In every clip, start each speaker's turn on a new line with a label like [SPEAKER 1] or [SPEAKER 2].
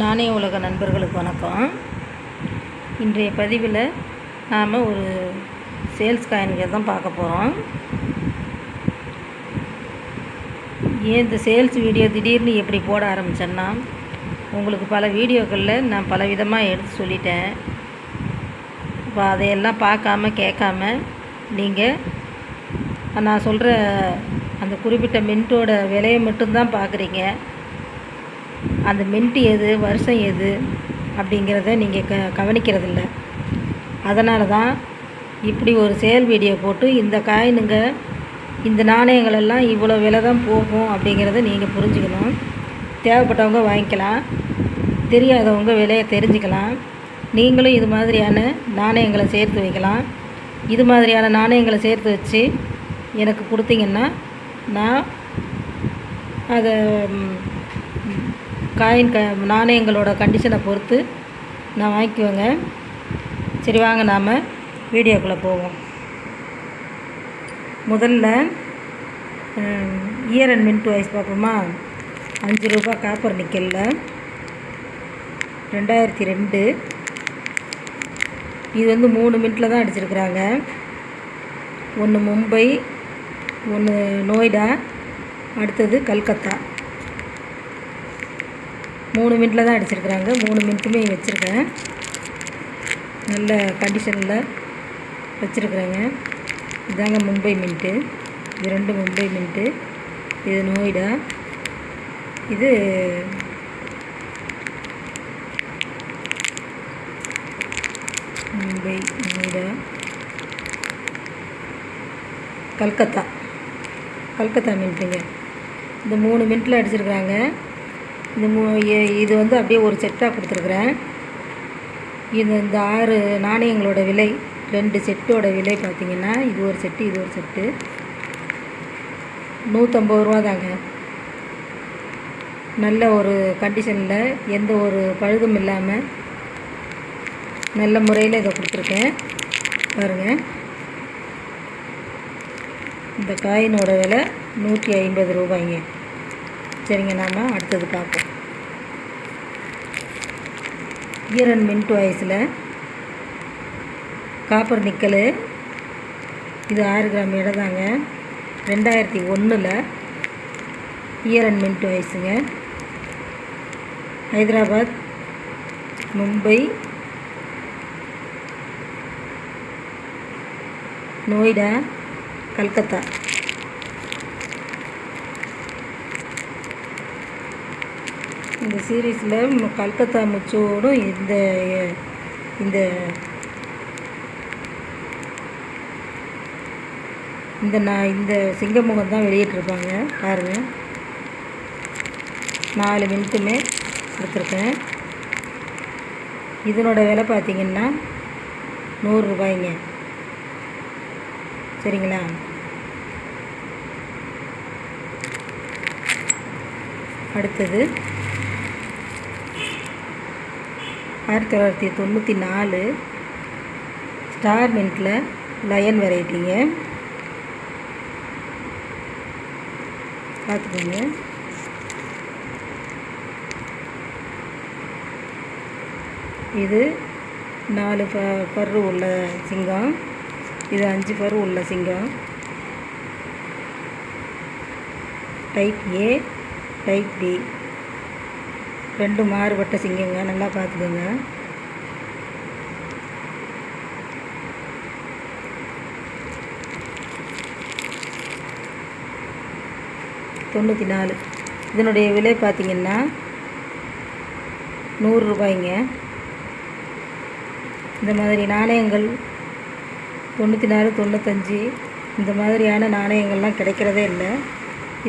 [SPEAKER 1] நாணய உலக நண்பர்களுக்கு வணக்கம். இன்றைய பதிவில் நாம் ஒரு சேல்ஸ் காயின்கள் தான் பார்க்க போகிறோம். ஏன் இந்த சேல்ஸ் வீடியோ திடீர்னு எப்படி போட ஆரம்பித்தேன்னா உங்களுக்கு பல வீடியோக்களில் நான் பல விதமாக எடுத்து சொல்லிட்டேன். இப்போ அதையெல்லாம் பார்க்காம கேட்காம நீங்கள் நான் சொல்கிற அந்த குறிப்பிட்ட மின்ட்டோட விலையை மட்டும்தான் பார்க்குறீங்க. அந்த மின்ட்டு எது வருஷம் எது அப்படிங்கிறத நீங்கள் க கவனிக்கிறதில்ல. அதனால தான் இப்படி ஒரு சேல் வீடியோ போட்டு இந்த காயினுங்க இந்த நாணயங்களெல்லாம் இவ்வளோ விலை தான் போகும் அப்படிங்கிறத நீங்கள் புரிஞ்சுக்கணும். தேவைப்பட்டவங்க வாங்கிக்கலாம். தெரியாதவங்க விலையை தெரிஞ்சுக்கலாம். நீங்களும் இது மாதிரியான நாணயங்களை சேர்த்து வைக்கலாம். இது மாதிரியான நாணயங்களை சேர்த்து வச்சு எனக்கு கொடுத்தீங்கன்னா நான் அதை காயின் க நாணயங்களோட கண்டிஷனை பொறுத்து நான் வாங்கிக்குவேங்க. சரி வாங்க நாம் வீடியோக்குள்ளே போவோம். முதல்ல இயர் அண்ட் மின்ட் வைஸ் பார்ப்போமா? அஞ்சு ரூபா காப்பர் நிக்கலில் ரெண்டாயிரத்தி ரெண்டு. இது வந்து மூணு மின்ட்டில் தான் அடிச்சிருக்கிறாங்க. ஒன்று மும்பை ஒன்று நோய்டா அடுத்தது கல்கத்தா. மூணு மின்ட்டில் தான் அடிச்சிருக்கிறாங்க. மூணு மின்ட்டுமே வச்சுருக்கேன் நல்ல கண்டிஷனில் வச்சுருக்குறேங்க. இதாங்க மும்பை மின்ட்டு இது ரெண்டு மும்பை மின்ட்டு இது நோய்டா. இது மும்பை நோய்டா. கல்கத்தா. கல்கத்தா மின்ட்டுங்க இந்த மூணு மின்ட்டில் அடிச்சிருக்கிறாங்க. இந்த மூ இது வந்து அப்படியே ஒரு செட்டாக கொடுத்துருக்குறேன். இது இந்த ஆறு நாணயங்களோட விலை ரெண்டு செட்டோட விலை பார்த்தீங்கன்னா இது ஒரு செட்டு இது ஒரு செட்டு நூற்றம்பது ரூபா தாங்க. நல்ல ஒரு கண்டிஷனில் எந்த ஒரு பழுதும் இல்லாமல் நல்ல முறையில் இதை கொடுத்துருக்கேன். பாருங்கள் இந்த காயினோட விலை நூற்றி ஐம்பது ரூபாய்ங்க. சரிங்க நாம் அடுத்தது பார்ப்போம். ஈரன் மின்ட் வாய்ஸில் காப்பர் நிக்கல். இது ஆறு கிராம் இடம் தாங்க. ரெண்டாயிரத்தி ஒன்றில் ஈரன் மின்ட் வாய்ஸுங்க ஹைதராபாத் மும்பை நோய்டா கல்கத்தா. இந்த சீரீஸில் கல்கத்தா முச்சோடும் இந்த இந்த இந்த நான் இந்த சிங்கமுகம் தான் வெளியிட்டிருப்பாங்க. பாருங்கள் நாலு மினிட்டுமே கொடுத்துருக்கேன். இதனோட விலை பார்த்தீங்கன்னா நூறு ரூபாய்ங்க. சரிங்களா? அடுத்தது ஆயிரத்தி தொள்ளாயிரத்தி தொண்ணூற்றி நாலு ஸ்டார் மின்ட்டில் லயன் வெரைட்டிங்க பார்த்துக்கோங்க. இது நாலு ப பரு உள்ள சிங்கம். இது அஞ்சு பரு உள்ள சிங்கம். டைப் ஏ டைப் டி ரெண்டு மாறுபட்ட சிங்கங்க நல்லா பார்த்துக்கோங்க. தொண்ணூற்றி நாலு இதனுடைய விலை பார்த்திங்கன்னா நூறு ரூபாய்ங்க. இந்த மாதிரி நாணயங்கள் தொண்ணூற்றி நாலு தொண்ணூத்தஞ்சு இந்த மாதிரியான நாணயங்கள்லாம் கிடைக்கிறதே இல்லை.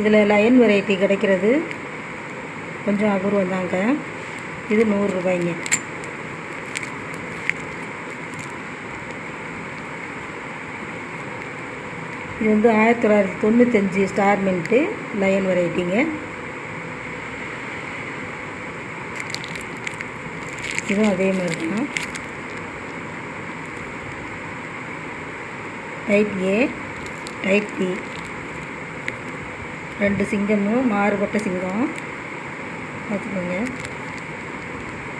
[SPEAKER 1] இதில் லயன் வெரைட்டி கிடைக்கிறது. கொஞ்சம் அபூர்வம் தாங்க இது நூறுரூபாய்ங்க இது வந்து ஆயிரத்தி தொள்ளாயிரத்தி தொண்ணூத்தஞ்சு ஸ்டார் மின்ட்டு லயன் வெரைட்டிங்க. இதுவும் அதே மாதிரி தான் டைப் ஏ டைப் பி ரெண்டு சிங்கமும் மாறுபட்ட சிங்கம். பார்த்துக்கோங்க.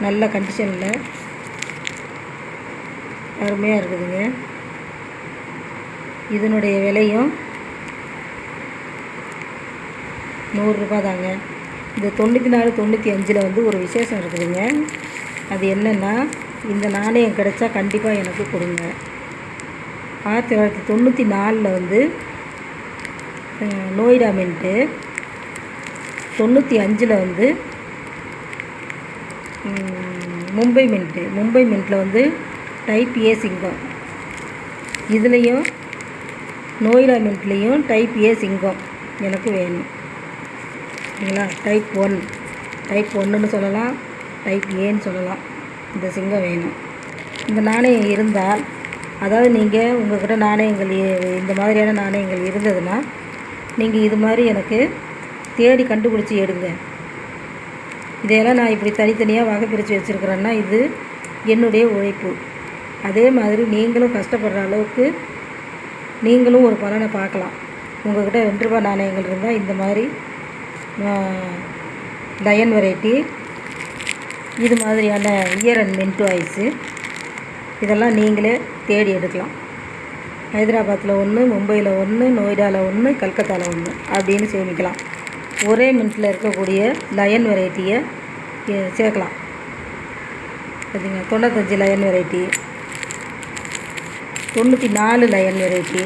[SPEAKER 1] நல்ல கண்டிஷனில் அருமையாக இருக்குதுங்க. இதனுடைய விலையும் நூறுரூபா தாங்க இந்த தொண்ணூற்றி நாலு தொண்ணூற்றி அஞ்சில் வந்து ஒரு விசேஷம் இருக்குதுங்க. அது என்னென்னா இந்த நாணயம் கிடைச்சா கண்டிப்பாக எனக்கு கொடுங்க. ஆயிரத்தி தொள்ளாயிரத்தி தொண்ணூற்றி நாலில் வந்து நோய்டா மின்ட்டு. தொண்ணூற்றி அஞ்சில் வந்து மும்பை மின்ட்டு மும்பை மின்ட்டில் வந்து டைப் ஏ சிங்கம். இதுலேயும் நோய்டா மின்ட்லேயும் டைப் ஏ சிங்கம் எனக்கு வேணும். சரிங்களா? டைப் ஒன் டைப் ஒன்றுன்னு சொல்லலாம் டைப் ஏன்னு சொல்லலாம். இந்த சிங்கம் வேணும். இந்த நாணயம் இருந்தால் அதாவது நீங்கள் உங்கள்கிட்ட நாணயங்கள் இந்த மாதிரியான நாணயங்கள் இருந்ததுன்னா நீங்கள் இது மாதிரி எனக்கு தேடி கண்டுபிடிச்சி எடுங்க. இதையெல்லாம் நான் இப்படி தனித்தனியாக வகை பிரித்து வச்சுருக்கிறேன்னா இது என்னுடைய உழைப்பு. அதே மாதிரி நீங்களும் கஷ்டப்படுற அளவுக்கு நீங்களும் ஒரு பலனை பார்க்கலாம். உங்கள்கிட்ட ரெண்டு ரூபாய் நாணயங்கள் இருந்தால் இந்த மாதிரி லயன் வெரைட்டி இது மாதிரியான இயர் அண்ட் மென்ட் ஐஸு இதெல்லாம் நீங்களே தேடி எடுக்கலாம். ஹைதராபாத்தில் ஒன்று மும்பையில் ஒன்று நொய்டாவில் ஒன்று கல்கத்தாவில் ஒன்று அப்படின்னு சேமிக்கலாம். ஒரே மின்ட்டில் இருக்கக்கூடிய லயன் வெரைட்டியை சேர்க்கலாம். பார்த்தீங்க தொண்ணூத்தஞ்சு லயன் வெரைட்டி தொண்ணூற்றி நாலு லயன் வெரைட்டி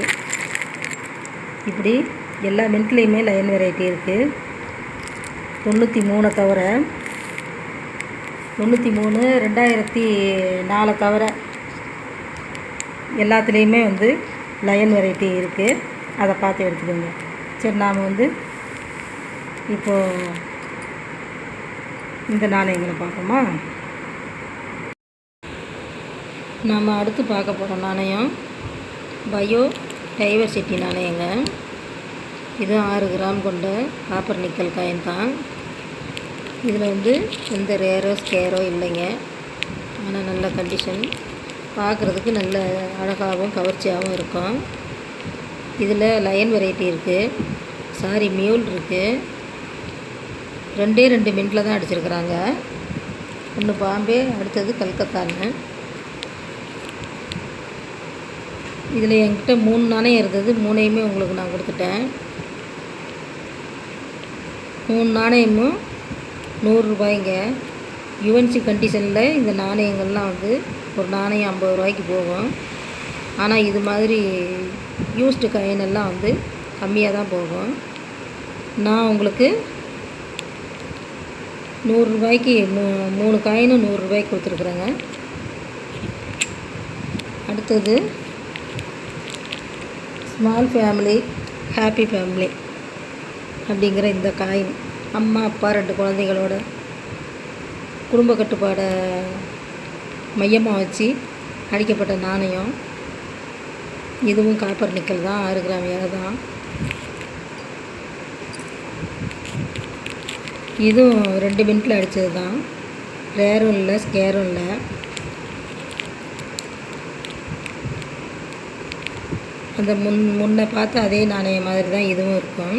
[SPEAKER 1] இப்படி எல்லா மின்ட்லேயுமே லயன் வெரைட்டி இருக்குது தொண்ணூற்றி மூணை தவிர தொண்ணூற்றி மூணு ரெண்டாயிரத்தி நாலை தவிர எல்லாத்துலேயுமே வந்து லயன் வெரைட்டி இருக்குது அதை பார்த்து எடுத்துக்கோங்க. சரி நாம் வந்து இப்போது இந்த நாணயங்களை பார்ப்போமா? நாம் அடுத்து பார்க்க போகிற நாணயம் பயோ டைவர்சிட்டி நாணயங்க. இது ஆறு கிராம் கொண்ட காப்பர் நிக்கல் காயின் தான். இதில் வந்து எந்த ரேரோ ஸ்கேரோ இல்லைங்க. ஆனால் நல்ல கண்டிஷன் பார்க்குறதுக்கு நல்ல அழகாகவும் கவர்ச்சியாகவும் இருக்கும். இதில் லயன் வெரைட்டி இருக்குது சாரி மியூல் இருக்குது ரெண்டே ரெண்டு மின்ட்டில் தான் அடிச்சிருக்கிறாங்க. ஒன்று பாம்பே அடுத்தது கல்கத்தான்னு இதில் என்கிட்ட மூணு நாணயம் இருந்தது. மூணையுமே உங்களுக்கு நான் கொடுத்துட்டேன். மூணு நாணயமும் நூறுரூபாய்ங்க யுஎன்சி கண்டிஷனில் இந்த நாணயங்கள்லாம் வந்து ஒரு நாணயம் ஐம்பது ரூபாய்க்கு போகும். ஆனால் இது மாதிரி யூஸ்டு காயின் எல்லாம் வந்து கம்மியாக தான் போகும். நான் உங்களுக்கு நூறுரூபாய்க்கு மூ மூணு காயினும் நூறுரூபாய்க்கு கொடுத்துருக்குறேங்க. அடுத்தது ஸ்மால் ஃபேமிலி ஹாப்பி ஃபேமிலி அப்படிங்கிற இந்த காயின். அம்மா அப்பா ரெண்டு குழந்தைகளோட குடும்ப கட்டுப்பாடை மையமாக வச்சு அடிக்கப்பட்ட நாணயம். இதுவும் காப்பர் நிக்கல் தான் ஆறு கிராம் எடை தான். இதுவும் ரெண்டு மினிட்டில் அடித்தது தான் ரேரும் இல்லை ஸ்கேரும் இல்லை. அந்த முன் முன்னே பார்த்த அதே நாணயம் மாதிரி தான் இதுவும் இருக்கும்.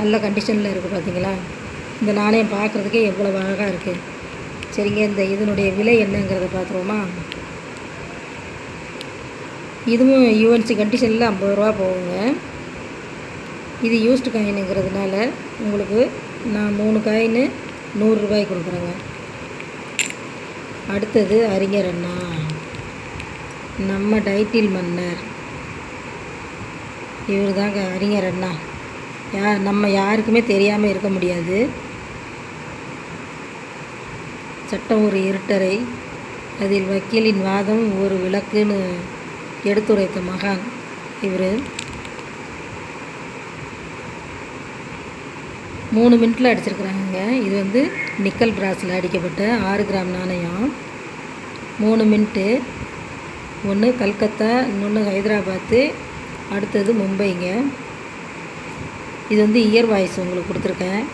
[SPEAKER 1] நல்ல கண்டிஷனில் இருக்குது பார்த்தீங்களா இந்த நாணயம் பார்க்குறதுக்கே எவ்வளோ அழகாக இருக்குது சரிங்க இந்த இதனுடைய விலை என்னங்கிறத பார்த்துருவோமா? இதுவும் யூஎன்சி கண்டிஷனில் ஐம்பது ரூபா போகுங்க. இது யூஸ்டு காயினுங்கிறதுனால உங்களுக்கு நான் மூணு காயின் நூறுரூபாய்க்கு கொடுக்குறேங்க. அடுத்தது அறிஞர் அண்ணா. நம்ம டைட்டில் மன்னர். இவர் தாங்க அறிஞர் அண்ணா. யா நம்ம யாருக்குமே தெரியாமல் இருக்க முடியாது. சட்டம் ஒரு இருட்டறை அதில் வக்கீலின் வாதம் ஒரு விளக்குன்னு எடுத்துரைத்த மகான் இவர். மூணு மினிட்டில் அடிச்சிருக்கிறாங்க இது வந்து நிக்கல் பிராஸில் அடிக்கப்பட்ட ஆறு கிராம் நாணயம். மூணு மினிட்டு ஒன்று கல்கத்தா இன்னொன்று ஹைதராபாத்து அடுத்தது மும்பைங்க. இது வந்து இயர் வாய்ஸ் உங்களுக்கு கொடுத்துருக்கேன்.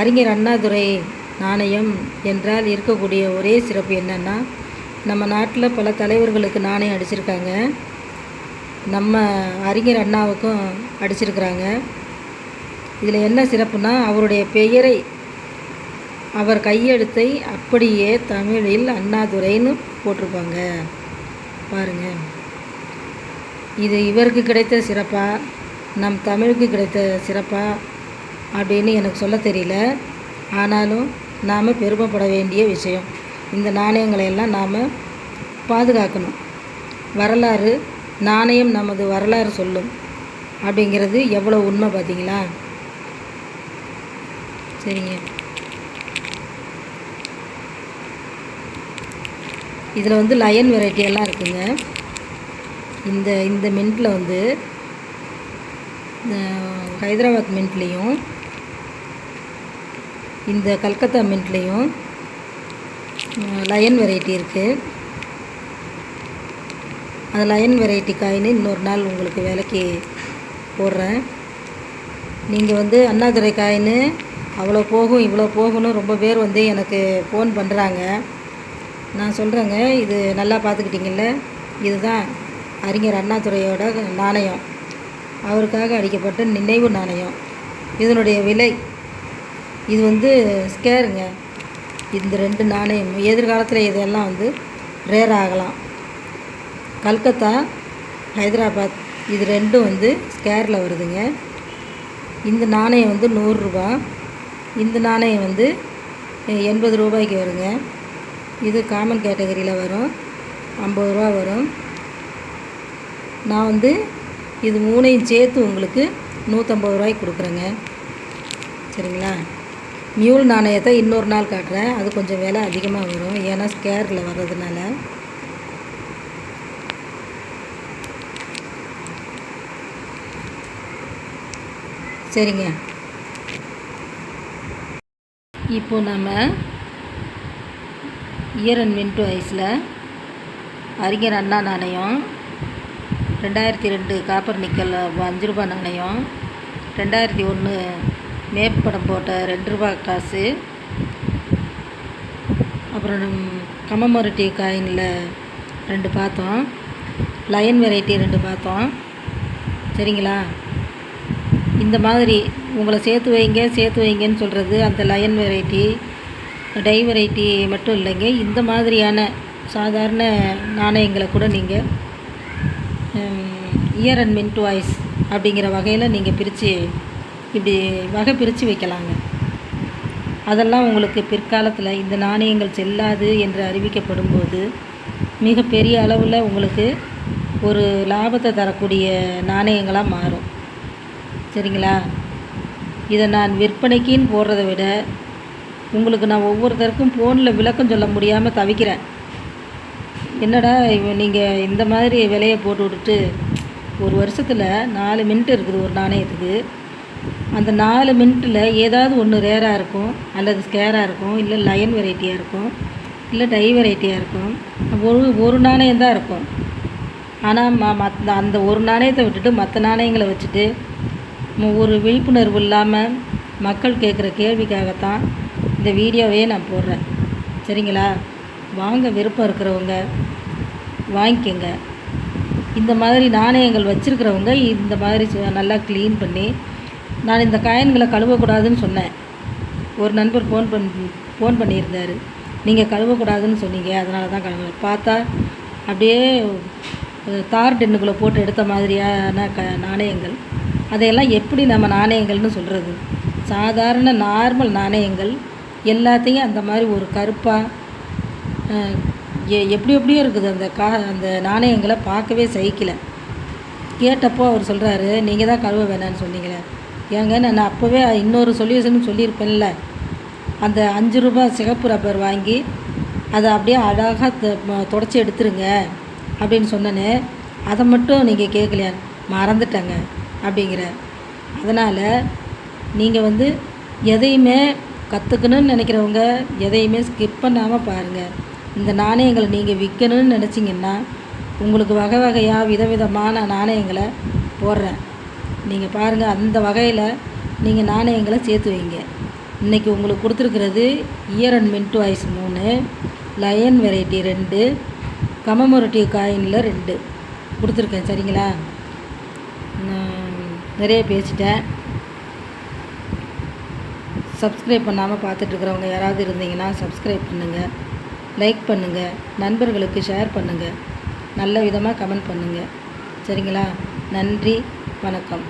[SPEAKER 1] அறிஞர் அண்ணாதுரை நாணயம் என்றால் இருக்கக்கூடிய ஒரே சிறப்பு என்னென்னா நம்ம நாட்டில் பல தலைவர்களுக்கு நாணயம் அடிச்சிருக்காங்க. நம்ம அறிஞர் அண்ணாவுக்கும் அடிச்சிருக்கிறாங்க. இதில் என்ன சிறப்புனா அவருடைய பெயரை அவர் கையெழுத்தை அப்படியே தமிழில் அண்ணாதுரைன்னு போட்டிருப்பாங்க. பாருங்கள் இது இவருக்கு கிடைத்த சிறப்பாக நம் தமிழுக்கு கிடைத்த சிறப்பாக அப்படின்னு எனக்கு சொல்ல தெரியல. ஆனாலும் நாம் பெருமைப்பட வேண்டிய விஷயம். இந்த நாணயங்களை எல்லாம் நாம் பாதுகாக்கணும். வரலாறு நாணயம் நமது வரலாறு சொல்லும். அப்படிங்கிறது எவ்வளோ உண்மை பார்த்தீங்களா? சரிங்க. இதில் வந்து லயன் வெரைட்டி எல்லாம் இருக்குங்க. இந்த இந்த மின்ட்டில் வந்து ஹைதராபாத் மின்ட்லேயும் இந்த கல்கத்தா மின்ட்லேயும் லயன் வெரைட்டி இருக்குது அந்த லயன் வெரைட்டி காயின் இன்னொரு நாள் உங்களுக்கு விலைக்கு போடுறேன். நீங்கள் வந்து அண்ணாதுரை காயின் அவ்வளோ போகும் இவ்வளோ போகணும் ரொம்ப பேர் வந்து எனக்கு ஃபோன் பண்ணுறாங்க நான் சொல்கிறேங்க இது நல்லா பார்த்துக்கிட்டிங்கல்ல இதுதான் அறிஞர் அண்ணாதுரையோட நாணயம். அவருக்காக அடிக்கப்பட்ட நினைவு நாணயம். இதனுடைய விலை இது வந்து ஸ்கேருங்க இந்த ரெண்டு நாணயம். எதிர்காலத்தில் இதெல்லாம் வந்து ரேர் ஆகலாம். கல்கத்தா ஹைதராபாத் இது ரெண்டும் வந்து ஸ்கேரில் வருதுங்க. இந்த நாணயம் வந்து நூறுரூபா. இந்த நாணயம் வந்து எண்பது ரூபாய்க்கு வருங்க. இது காமன் கேட்டகரியில் வரும். ஐம்பது ரூபா வரும். நான் வந்து இது மூணையும் சேர்த்து உங்களுக்கு நூற்றம்பது ரூபாய்க்கு கொடுக்குறேங்க. சரிங்களா? மியூல் நாணயத்தை இன்னொரு நாள் காட்டுறேன். அது கொஞ்சம் விலை அதிகமாக வரும். ஏன்னா ஸ்கேரில் வர்றதுனால. சரிங்க. இப்போ நம்ம இயர் அண்ட் மின்ட் வைஸில் அறிஞர் அண்ணா நாணயம் ரெண்டாயிரத்தி ரெண்டு காப்பர் நிக்கல் அஞ்சு ரூபா நாணயம் ரெண்டாயிரத்தி ஒன்று மேப் படம் போட்ட ரெண்டு ரூபா காசு. அப்புறம் கமமொரட்டி காயினில் ரெண்டு பார்த்தோம் லயன் வெரைட்டி ரெண்டு பார்த்தோம் சரிங்களா? இந்த மாதிரி உங்களை சேர்த்து வைங்க சேர்த்து வைங்கன்னு சொல்கிறது அந்த லயன் வெரைட்டி டை வெரைட்டி மட்டும் இல்லைங்க. இந்த மாதிரியான சாதாரண நாணயங்களை கூட நீங்கள் இயர் அண்ட் மின்ட் வாய்ஸ் அப்படிங்கிற வகையில் நீங்கள் பிரித்து இப்படி வகை பிரித்து வைக்கலாங்க. அதெல்லாம் உங்களுக்கு பிற்காலத்தில் இந்த நாணயங்கள் செல்லாது என்று அறிவிக்கப்படும் போது மிகப்பெரிய அளவில் உங்களுக்கு ஒரு லாபத்தை தரக்கூடிய நாணயங்களாக மாறும். சரிங்களா? இதை நான் விற்பனைக்குன்னு போடுறத விட உங்களுக்கு நான் ஒவ்வொருத்தருக்கும் ஃபோனில் விளக்கம் சொல்ல முடியாமல் தவிக்கிறேன். என்னடா நீங்கள் இந்த மாதிரி விலையை போட்டு விட்டுட்டு ஒரு வருஷத்தில் நாலு மினிட் இருக்குது ஒரு நாணயத்துக்கு. அந்த நாலு மினிட்டில் ஏதாவது ஒன்று ரேராக இருக்கும் அல்லது ஸ்கேராக இருக்கும் இல்லை லயன் வெரைட்டியாக இருக்கும் இல்லை டை வெரைட்டியாக இருக்கும். ஒரு ஒரு நாணயம் தான் இருக்கும். ஆனால் ம மத் அந்த ஒரு நாணயத்தை விட்டுட்டு மற்ற நாணயங்களை வச்சுட்டு ஒரு விழிப்புணர்வு இல்லாமல் மக்கள் கேட்குற கேள்விக்காகத்தான் இந்த வீடியோவையே நான் போடுறேன். சரிங்களா? வாங்க விருப்பம் இருக்கிறவங்க வாங்கிக்கோங்க. இந்த மாதிரி நாணயங்கள் வச்சுருக்கிறவங்க இந்த மாதிரி நல்லா க்ளீன் பண்ணி நான் இந்த காயின்களை கழுவக்கூடாதுன்னு சொன்னேன். ஒரு நண்பர் ஃபோன் பண்ணி ஃபோன் பண்ணியிருந்தார். நீங்கள் கழுவக்கூடாதுன்னு சொன்னீங்க அதனால தான் கழுவ பார்த்தா அப்படியே தார் டென்னுக்குள்ளே போட்டு எடுத்த மாதிரியான க நாணயங்கள். அதையெல்லாம் எப்படி நம்ம நாணயங்கள்னு சொல்கிறது சாதாரண நார்மல் நாணயங்கள். எல்லாத்தையும் அந்த மாதிரி ஒரு கருப்பாக எப்படி எப்படியோ இருக்குது அந்த கா அந்த நாணயங்களை பார்க்கவே சகிக்கலை. கேட்டப்போ அவர் சொல்கிறாரு நீங்கள் தான் கழுவ வேணான்னு சொன்னீங்களே. ஏங்க நான் அப்போவே இன்னொரு சொல்யூஷன் சொல்லியிருப்பேன்ல. அந்த அஞ்சு ரூபாய் சிகப்பு ரப்பர் வாங்கி அதை அப்படியே அழகாக தொடச்சி எடுத்துருங்க அப்படின்னு சொன்னேன்னு அதை மட்டும் நீங்கள் கேட்கலையா மறந்துட்டேங்க அப்படிங்கிற. அதனால் நீங்கள் வந்து எதையுமே கற்றுக்கணும்னு நினைக்கிறவங்க எதையுமே ஸ்கிப் பண்ணாமல் பாருங்கள் இந்த நாணயங்களை நீங்கள் விற்கணும்னு நினச்சிங்கன்னா உங்களுக்கு வகை வகையாக விதவிதமான நாணயங்களை போடுறேன். நீங்கள் பாருங்கள் அந்த வகையில் நீங்கள் நாணயங்களை சேர்த்து வைங்க. இன்றைக்கி உங்களுக்கு கொடுத்துருக்கிறது இயர் அண்ட் மின்ட் வாய்ஸ் மூணு லயன் வெரைட்டி ரெண்டு கமமொரட்டி காயினில் ரெண்டு. கொடுத்துருக்கேன் சரிங்களா? நிறைய பேசிட்டேன். சப்ஸ்கிரைப் பண்ணாமல் பார்த்துட்ருக்குறவங்க யாராவது இருந்தீங்கன்னா சப்ஸ்கிரைப் பண்ணுங்கள் லைக் பண்ணுங்கள் நண்பர்களுக்கு ஷேர் பண்ணுங்கள் நல்ல விதமாக கமெண்ட் பண்ணுங்கள் சரிங்களா? நன்றி வணக்கம்.